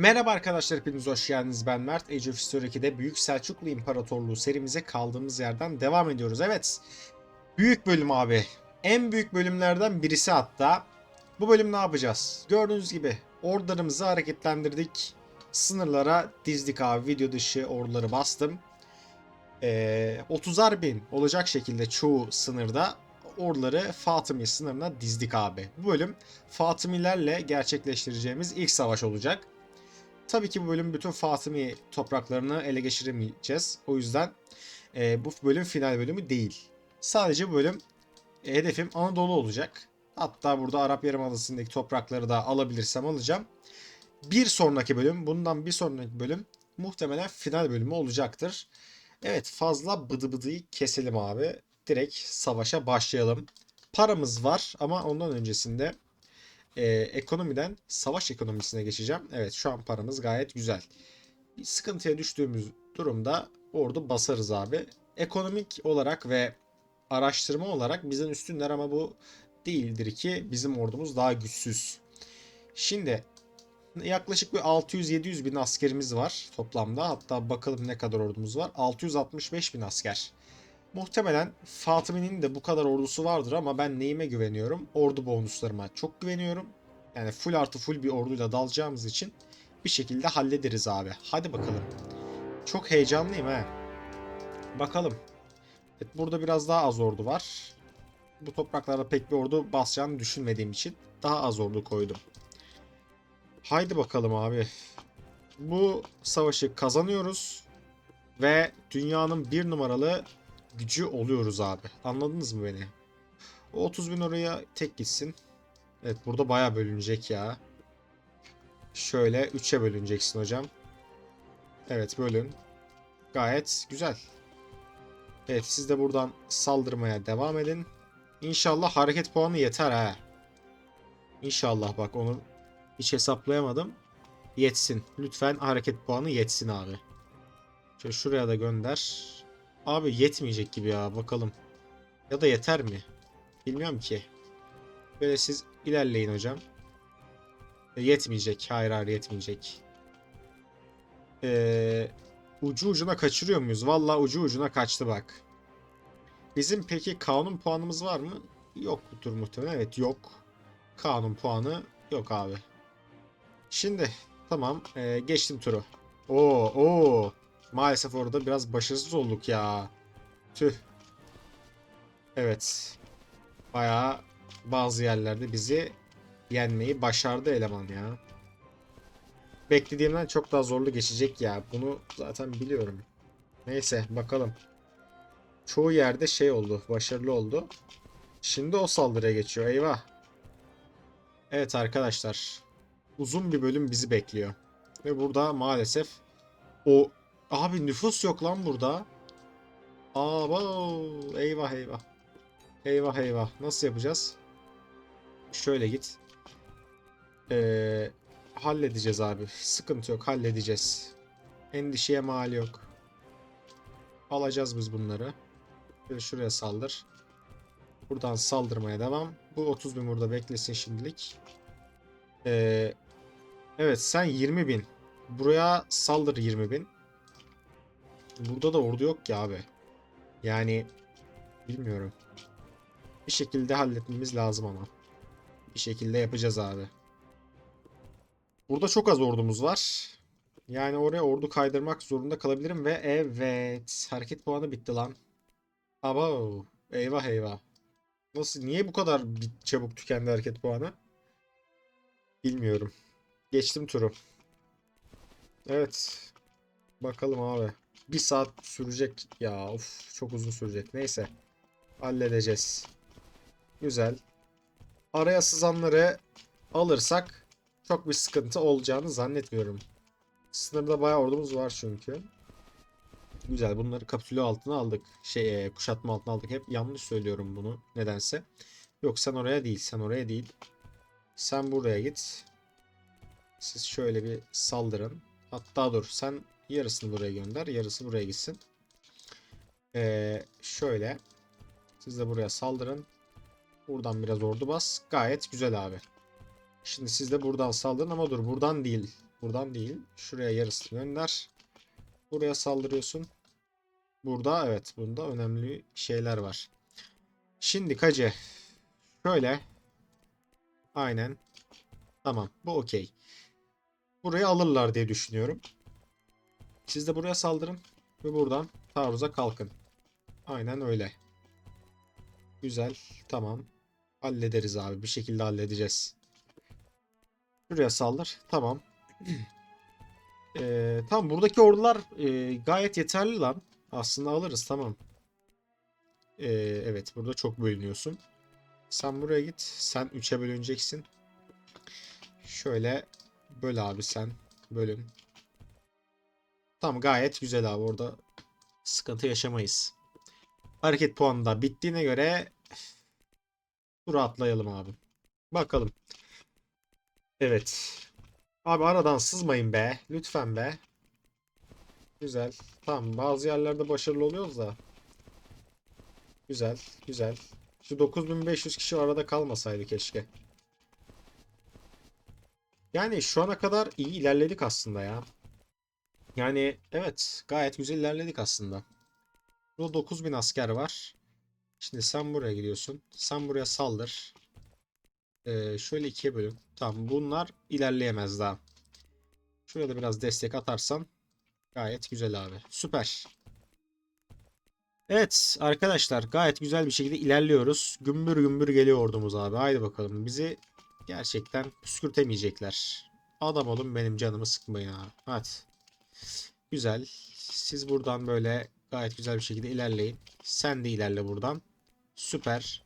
Merhaba arkadaşlar hepiniz hoş geldiniz. Ben Mert. Age of History 2'de Büyük Selçuklu İmparatorluğu serimize kaldığımız yerden devam ediyoruz. Evet. Büyük bölüm abi. En büyük bölümlerden birisi hatta. Bu bölüm ne yapacağız? Gördüğünüz gibi ordularımızı hareketlendirdik. Sınırlara dizdik abi. Video dışı orduları bastım. Ee, 30'ar bin olacak şekilde çoğu sınırda orduları Fatımi sınırına dizdik abi. Bu bölüm Fatımilerle gerçekleştireceğimiz ilk savaş olacak. Tabii ki bu bölüm bütün Fatımi topraklarını ele geçiremeyeceğiz. O yüzden e, bu bölüm final bölümü değil. Sadece bu bölüm e, hedefim Anadolu olacak. Hatta burada Arap Yarımadası'ndaki toprakları da alabilirsem alacağım. Bir sonraki bölüm, bundan bir sonraki bölüm muhtemelen final bölümü olacaktır. Evet fazla bıdı bıdıyı keselim abi. Direkt savaşa başlayalım. Paramız var ama ondan öncesinde e, ekonomiden savaş ekonomisine geçeceğim. Evet şu an paramız gayet güzel. Bir sıkıntıya düştüğümüz durumda ordu basarız abi. Ekonomik olarak ve araştırma olarak bizden üstünler ama bu değildir ki bizim ordumuz daha güçsüz. Şimdi yaklaşık bir 600-700 bin askerimiz var toplamda. Hatta bakalım ne kadar ordumuz var. 665 bin asker. Muhtemelen Fatımi'nin de bu kadar ordusu vardır ama ben neyime güveniyorum? Ordu bonuslarıma çok güveniyorum. Yani full artı full bir orduyla dalacağımız için bir şekilde hallederiz abi. Hadi bakalım. Çok heyecanlıyım he. Bakalım. Evet, burada biraz daha az ordu var. Bu topraklarda pek bir ordu basacağını düşünmediğim için daha az ordu koydum. Haydi bakalım abi. Bu savaşı kazanıyoruz. Ve dünyanın bir numaralı gücü oluyoruz abi. Anladınız mı beni? O 30 bin oraya tek gitsin. Evet burada baya bölünecek ya. Şöyle 3'e bölüneceksin hocam. Evet bölün. Gayet güzel. Evet siz de buradan saldırmaya devam edin. İnşallah hareket puanı yeter ha. İnşallah bak onu hiç hesaplayamadım. Yetsin. Lütfen hareket puanı yetsin abi. Şöyle şuraya da gönder. Abi yetmeyecek gibi ya bakalım. Ya da yeter mi? Bilmiyorum ki. Böyle siz ilerleyin hocam. E, yetmeyecek. Hayır hayır yetmeyecek. Ee, ucu ucuna kaçırıyor muyuz? Valla ucu ucuna kaçtı bak. Bizim peki kanun puanımız var mı? Yoktur muhtemelen. Evet yok. Kanun puanı yok abi. Şimdi tamam ee, geçtim turu. Oo oo. Maalesef orada biraz başarısız olduk ya. Tüh. Evet. Bayağı bazı yerlerde bizi yenmeyi başardı eleman ya. Beklediğimden çok daha zorlu geçecek ya. Bunu zaten biliyorum. Neyse bakalım. Çoğu yerde şey oldu. Başarılı oldu. Şimdi o saldırıya geçiyor. Eyvah. Evet arkadaşlar. Uzun bir bölüm bizi bekliyor. Ve burada maalesef o Abi nüfus yok lan burada. Aba eyvah eyvah. Eyvah eyvah. Nasıl yapacağız? Şöyle git. Ee, halledeceğiz abi. Sıkıntı yok. Halledeceğiz. Endişeye mal yok. Alacağız biz bunları. Şöyle şuraya saldır. Buradan saldırmaya devam. Bu 30 bin burada beklesin şimdilik. Ee, evet sen 20 bin. Buraya saldır 20 bin. Burada da ordu yok ki abi. Yani bilmiyorum. Bir şekilde halletmemiz lazım ama. Bir şekilde yapacağız abi. Burada çok az ordumuz var. Yani oraya ordu kaydırmak zorunda kalabilirim ve evet hareket puanı bitti lan. Abo eyvah eyvah. Nasıl niye bu kadar çabuk tükendi hareket puanı? Bilmiyorum. Geçtim turu. Evet. Bakalım abi. Bir saat sürecek. Ya of çok uzun sürecek. Neyse. Halledeceğiz. Güzel. Araya sızanları alırsak çok bir sıkıntı olacağını zannetmiyorum. Sınırda bayağı ordumuz var çünkü. Güzel bunları kapitüle altına aldık. Şey e, kuşatma altına aldık. Hep yanlış söylüyorum bunu nedense. Yok sen oraya değil. Sen oraya değil. Sen buraya git. Siz şöyle bir saldırın. Hatta dur sen Yarısını buraya gönder. Yarısı buraya gitsin. Ee, şöyle. Siz de buraya saldırın. Buradan biraz ordu bas. Gayet güzel abi. Şimdi siz de buradan saldırın ama dur buradan değil. Buradan değil. Şuraya yarısını gönder. Buraya saldırıyorsun. Burada evet bunda önemli şeyler var. Şimdi Kacı. Şöyle. Aynen. Tamam bu okey. Burayı alırlar diye düşünüyorum. Siz de buraya saldırın. Ve buradan taarruza kalkın. Aynen öyle. Güzel. Tamam. Hallederiz abi. Bir şekilde halledeceğiz. Şuraya saldır. Tamam. Ee, tamam buradaki ordular e, gayet yeterli lan. Aslında alırız tamam. Ee, evet burada çok bölünüyorsun. Sen buraya git. Sen 3'e bölüneceksin. Şöyle böl abi sen. Bölün. Tamam gayet güzel abi orada sıkıntı yaşamayız. Hareket puanı da bittiğine göre turu atlayalım abi. Bakalım. Evet. Abi aradan sızmayın be. Lütfen be. Güzel. Tamam bazı yerlerde başarılı oluyoruz da. Güzel. Güzel. Şu 9500 kişi arada kalmasaydı keşke. Yani şu ana kadar iyi ilerledik aslında ya. Yani evet gayet güzel ilerledik aslında. Burada 9000 asker var. Şimdi sen buraya gidiyorsun. Sen buraya saldır. Ee, şöyle ikiye bölün. Tamam bunlar ilerleyemez daha. Şuraya da biraz destek atarsan gayet güzel abi. Süper. Evet arkadaşlar gayet güzel bir şekilde ilerliyoruz. Gümbür gümbür geliyor ordumuz abi. Haydi bakalım bizi gerçekten püskürtemeyecekler. Adam olun benim canımı sıkmayın abi. Hadi. Güzel. Siz buradan böyle gayet güzel bir şekilde ilerleyin. Sen de ilerle buradan. Süper.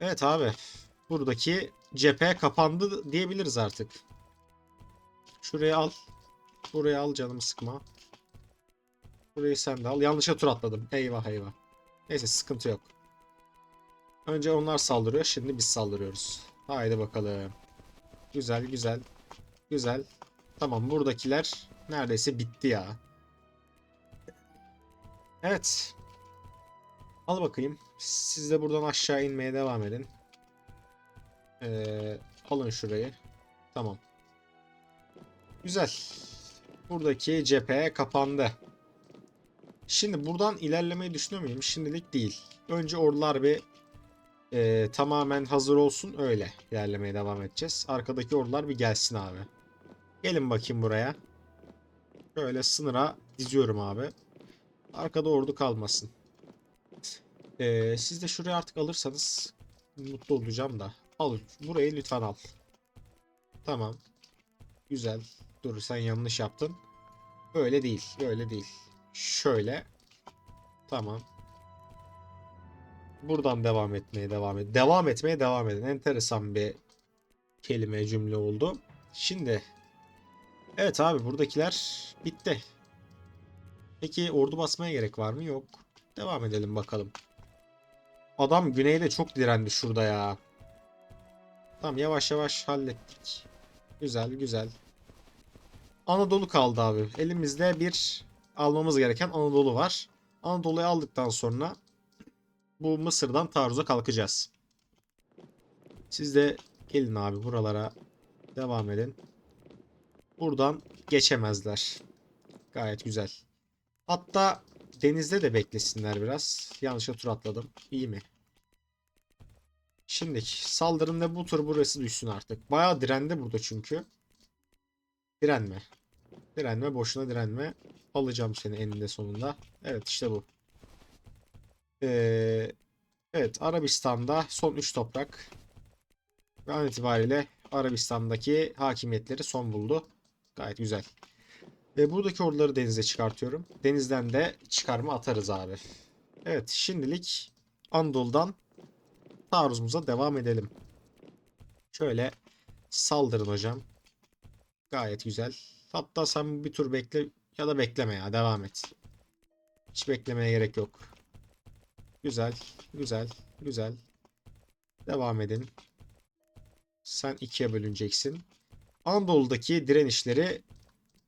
Evet abi. Buradaki cephe kapandı diyebiliriz artık. Şuraya al. Buraya al canımı sıkma. Burayı sen de al. Yanlışa tur atladım. Eyvah eyvah. Neyse sıkıntı yok. Önce onlar saldırıyor. Şimdi biz saldırıyoruz. Haydi bakalım. Güzel güzel. Güzel. Tamam buradakiler neredeyse bitti ya. Evet. Al bakayım. Siz de buradan aşağı inmeye devam edin. Ee, alın şurayı. Tamam. Güzel. Buradaki cephe kapandı. Şimdi buradan ilerlemeyi düşünüyor muyum? Şimdilik değil. Önce ordular bir e, tamamen hazır olsun. Öyle ilerlemeye devam edeceğiz. Arkadaki ordular bir gelsin abi. Gelin bakayım buraya. Şöyle sınıra diziyorum abi. Arkada ordu kalmasın. Ee, siz de şuraya artık alırsanız mutlu olacağım da. Al. Burayı lütfen al. Tamam. Güzel. Dur sen yanlış yaptın. Öyle değil. Öyle değil. Şöyle. Tamam. Buradan devam etmeye devam et. Devam etmeye devam edin. Enteresan bir kelime cümle oldu. Şimdi Evet abi buradakiler bitti. Peki ordu basmaya gerek var mı? Yok. Devam edelim bakalım. Adam güneyde çok direndi şurada ya. Tamam yavaş yavaş hallettik. Güzel güzel. Anadolu kaldı abi. Elimizde bir almamız gereken Anadolu var. Anadolu'yu aldıktan sonra bu Mısır'dan taarruza kalkacağız. Siz de gelin abi buralara devam edin. Buradan geçemezler. Gayet güzel. Hatta denizde de beklesinler biraz. Yanlışa tur atladım. İyi mi? Şimdi saldırın ve bu tur burası düşsün artık. Bayağı direndi burada çünkü. Direnme. Direnme boşuna direnme. Alacağım seni eninde sonunda. Evet işte bu. Ee, evet Arabistan'da son 3 toprak. Ve an itibariyle Arabistan'daki hakimiyetleri son buldu. Gayet güzel. Ve buradaki orduları denize çıkartıyorum. Denizden de çıkarma atarız abi. Evet şimdilik Anadolu'dan taarruzumuza devam edelim. Şöyle saldırın hocam. Gayet güzel. Hatta sen bir tur bekle ya da bekleme ya devam et. Hiç beklemeye gerek yok. Güzel, güzel, güzel. Devam edin. Sen ikiye bölüneceksin. Anadolu'daki direnişleri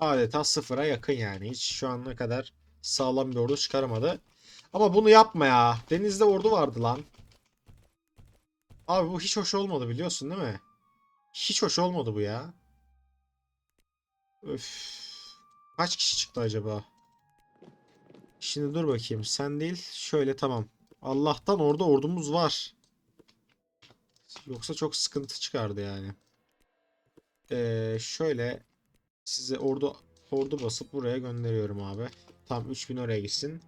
adeta sıfıra yakın yani. Hiç şu ana kadar sağlam bir ordu çıkaramadı. Ama bunu yapma ya. Denizde ordu vardı lan. Abi bu hiç hoş olmadı biliyorsun değil mi? Hiç hoş olmadı bu ya. Öf. Kaç kişi çıktı acaba? Şimdi dur bakayım. Sen değil. Şöyle tamam. Allah'tan orada ordumuz var. Yoksa çok sıkıntı çıkardı yani. Ee, şöyle size ordu ordu basıp buraya gönderiyorum abi. Tam 3000 oraya gitsin.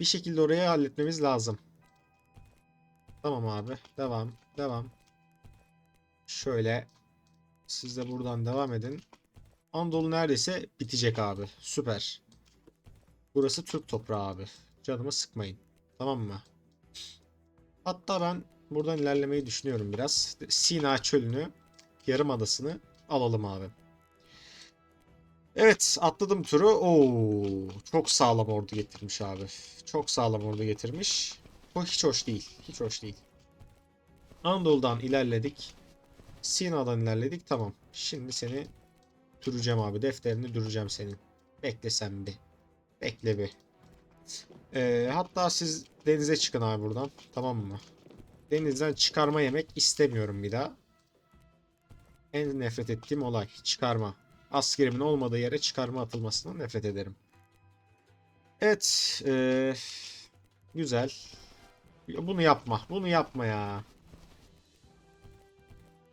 Bir şekilde oraya halletmemiz lazım. Tamam abi. Devam. Devam. Şöyle siz de buradan devam edin. Anadolu neredeyse bitecek abi. Süper. Burası Türk toprağı abi. Canımı sıkmayın. Tamam mı? Hatta ben buradan ilerlemeyi düşünüyorum biraz. Sina çölünü, yarımadasını alalım abi. Evet atladım turu. Oo, çok sağlam ordu getirmiş abi. Çok sağlam ordu getirmiş. Bu hiç hoş değil. Hiç hoş değil. Anadolu'dan ilerledik. Sina'dan ilerledik. Tamam. Şimdi seni duracağım abi. Defterini duracağım senin. Bekle sen bir. Bekle bir. Ee, hatta siz denize çıkın abi buradan. Tamam mı? Denizden çıkarma yemek istemiyorum bir daha. En nefret ettiğim olay. Çıkarma. Askerimin olmadığı yere çıkarma atılmasından nefret ederim. Evet. ee, güzel. Bunu yapma. Bunu yapma ya.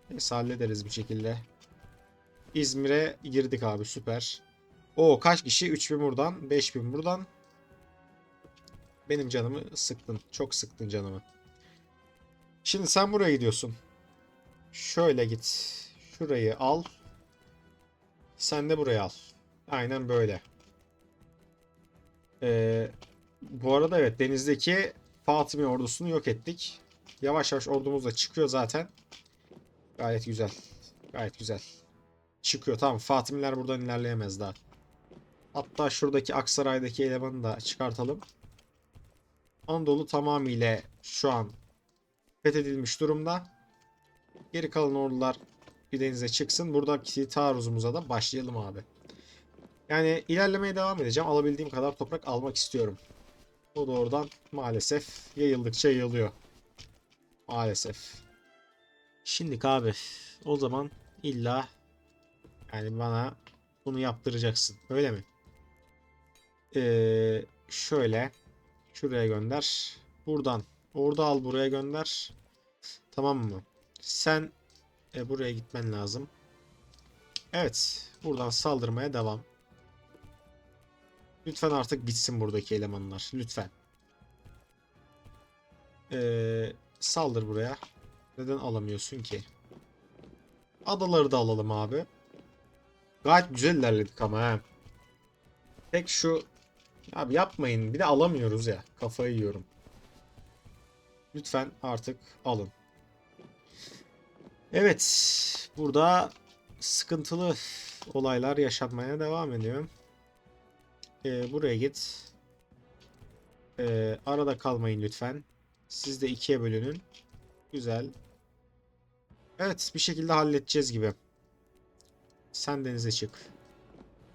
Neyse hallederiz bir şekilde. İzmir'e girdik abi süper. O kaç kişi? 3000 buradan, 5000 buradan. Benim canımı sıktın. Çok sıktın canımı. Şimdi sen buraya gidiyorsun. Şöyle git. Şurayı al. Sen de buraya al. Aynen böyle. Ee, bu arada evet denizdeki Fatimi ordusunu yok ettik. Yavaş yavaş ordumuz da çıkıyor zaten. Gayet güzel. Gayet güzel. Çıkıyor tamam. Fatimiler buradan ilerleyemez daha. Hatta şuradaki Aksaray'daki elemanı da çıkartalım. Anadolu tamamıyla şu an fethedilmiş durumda. Geri kalan ordular bir denize çıksın. Buradaki taarruzumuza da başlayalım abi. Yani ilerlemeye devam edeceğim. Alabildiğim kadar toprak almak istiyorum. O da oradan maalesef yayıldıkça yayılıyor. Maalesef. Şimdi abi o zaman illa yani bana bunu yaptıracaksın. Öyle mi? Ee, şöyle şuraya gönder. Buradan orada al buraya gönder. Tamam mı? Sen e, buraya gitmen lazım. Evet. Buradan saldırmaya devam. Lütfen artık bitsin buradaki elemanlar. Lütfen. Ee, saldır buraya. Neden alamıyorsun ki? Adaları da alalım abi. Gayet güzel ilerledik ama he. Tek şu abi yapmayın. Bir de alamıyoruz ya. Kafayı yiyorum. Lütfen artık alın. Evet. Burada sıkıntılı olaylar yaşanmaya devam ediyor. Ee, buraya git. Ee, arada kalmayın lütfen. Siz de ikiye bölünün. Güzel. Evet bir şekilde halledeceğiz gibi. Sen denize çık.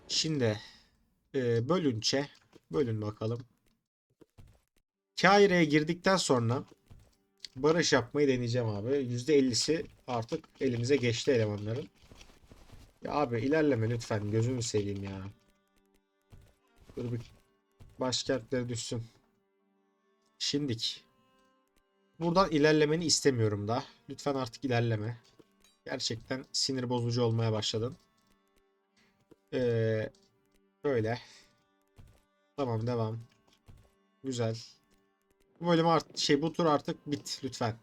Şimdi e, bölünçe bölün bakalım. Kaire'ye girdikten sonra barış yapmayı deneyeceğim abi. %50'si artık elimize geçti elemanların. Ya abi ilerleme lütfen gözünü seveyim ya. Dur bir başkentleri düşsün. Şimdik. Buradan ilerlemeni istemiyorum da. Lütfen artık ilerleme. Gerçekten sinir bozucu olmaya başladın. Ee, böyle. Tamam devam. Güzel. Bu bölüm art şey bu tur artık bit lütfen.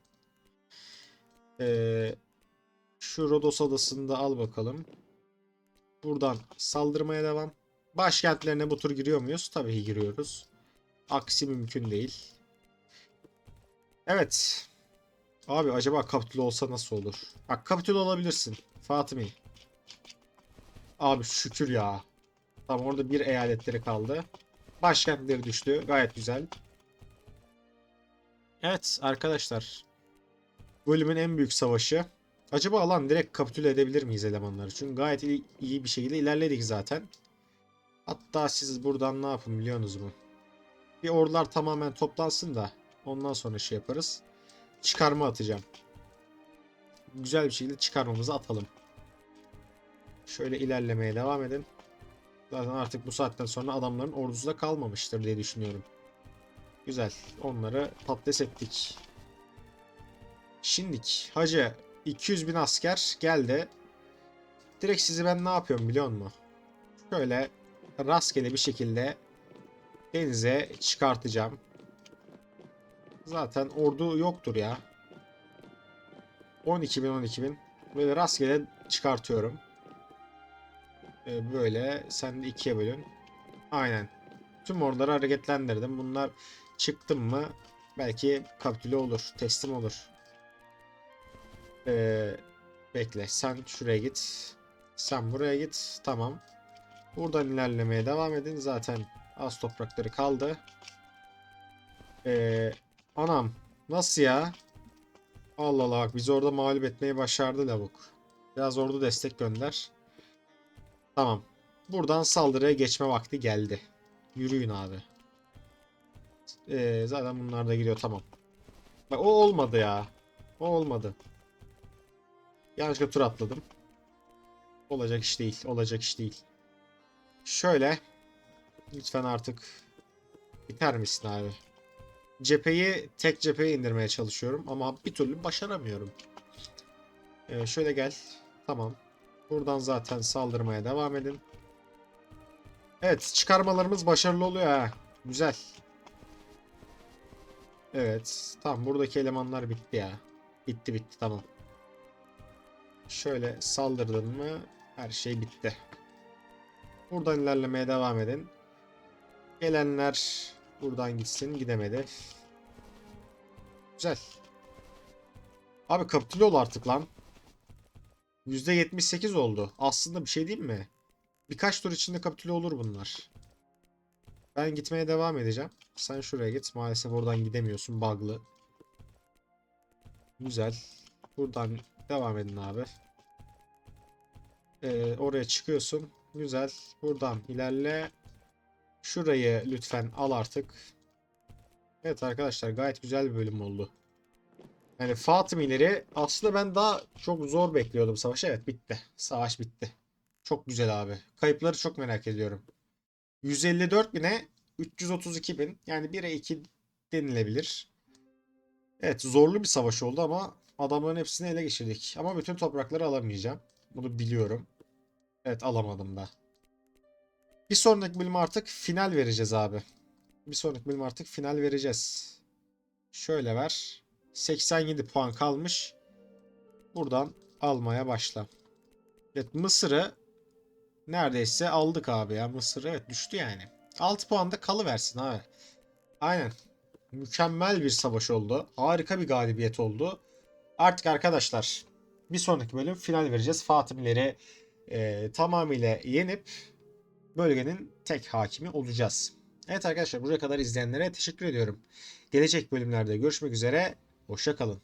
Ee, şu Rodos adasını da al bakalım. Buradan saldırmaya devam. Başkentlerine bu tur giriyor muyuz? Tabii ki giriyoruz. Aksi mümkün değil. Evet. Abi acaba kapitül olsa nasıl olur? Bak kapitül olabilirsin. Fatimi. Abi şükür ya. Tamam orada bir eyaletleri kaldı. Başkentleri düştü. Gayet güzel. Evet arkadaşlar. Bölümün en büyük savaşı. Acaba alan direkt kapitüle edebilir miyiz elemanları? Çünkü gayet iyi, bir şekilde ilerledik zaten. Hatta siz buradan ne yapın biliyorsunuz mu? Bir ordular tamamen toplansın da ondan sonra şey yaparız. Çıkarma atacağım. Güzel bir şekilde çıkarmamızı atalım. Şöyle ilerlemeye devam edin. Zaten artık bu saatten sonra adamların ordusu da kalmamıştır diye düşünüyorum. Güzel. Onları patates ettik. Şimdik. Hacı 200 bin asker geldi. Direkt sizi ben ne yapıyorum biliyor musun? Şöyle rastgele bir şekilde denize çıkartacağım. Zaten ordu yoktur ya. 12 bin 12 bin. Böyle rastgele çıkartıyorum. Ee, böyle sen de ikiye bölün. Aynen. Tüm orduları hareketlendirdim. Bunlar çıktım mı belki kapitüle olur. Teslim olur. Ee, bekle. Sen şuraya git. Sen buraya git. Tamam. Buradan ilerlemeye devam edin. Zaten az toprakları kaldı. Ee, anam. Nasıl ya? Allah Allah bak bizi orada mağlup etmeyi başardı lavuk. Biraz ordu destek gönder. Tamam. Buradan saldırıya geçme vakti geldi. Yürüyün abi. Ee, zaten bunlar da gidiyor tamam. Bak o olmadı ya. O olmadı. Yanlışlıkla tur atladım. Olacak iş değil. Olacak iş değil. Şöyle. Lütfen artık biter misin abi? Cepheyi tek cepheye indirmeye çalışıyorum ama bir türlü başaramıyorum. Ee, şöyle gel. Tamam. Buradan zaten saldırmaya devam edin. Evet çıkarmalarımız başarılı oluyor ha. Güzel. Evet. Tamam buradaki elemanlar bitti ya. Bitti bitti tamam. Şöyle saldırdın mı her şey bitti. Buradan ilerlemeye devam edin. Gelenler buradan gitsin gidemedi. Güzel. Abi kapitüle ol artık lan. %78 oldu. Aslında bir şey değil mi? Birkaç tur içinde kapitüle olur bunlar. Ben gitmeye devam edeceğim. Sen şuraya git. Maalesef oradan gidemiyorsun. Bug'lı. Güzel. Buradan devam edin abi. Ee, oraya çıkıyorsun. Güzel. Buradan ilerle. Şurayı lütfen al artık. Evet arkadaşlar gayet güzel bir bölüm oldu. Yani Fatımileri aslında ben daha çok zor bekliyordum savaşı. Evet bitti. Savaş bitti. Çok güzel abi. Kayıpları çok merak ediyorum. 154 bine 332 bin. Yani 1'e 2 denilebilir. Evet zorlu bir savaş oldu ama adamların hepsini ele geçirdik. Ama bütün toprakları alamayacağım. Bunu biliyorum. Evet alamadım da. Bir sonraki bölüm artık final vereceğiz abi. Bir sonraki bölüm artık final vereceğiz. Şöyle ver. 87 puan kalmış. Buradan almaya başla. Evet Mısır'ı neredeyse aldık abi ya. Mısır evet düştü yani. 6 puan da kalıversin abi. Aynen. Mükemmel bir savaş oldu. Harika bir galibiyet oldu. Artık arkadaşlar bir sonraki bölüm final vereceğiz. Fatimileri e, tamamıyla yenip bölgenin tek hakimi olacağız. Evet arkadaşlar buraya kadar izleyenlere teşekkür ediyorum. Gelecek bölümlerde görüşmek üzere. Hoşça kalın.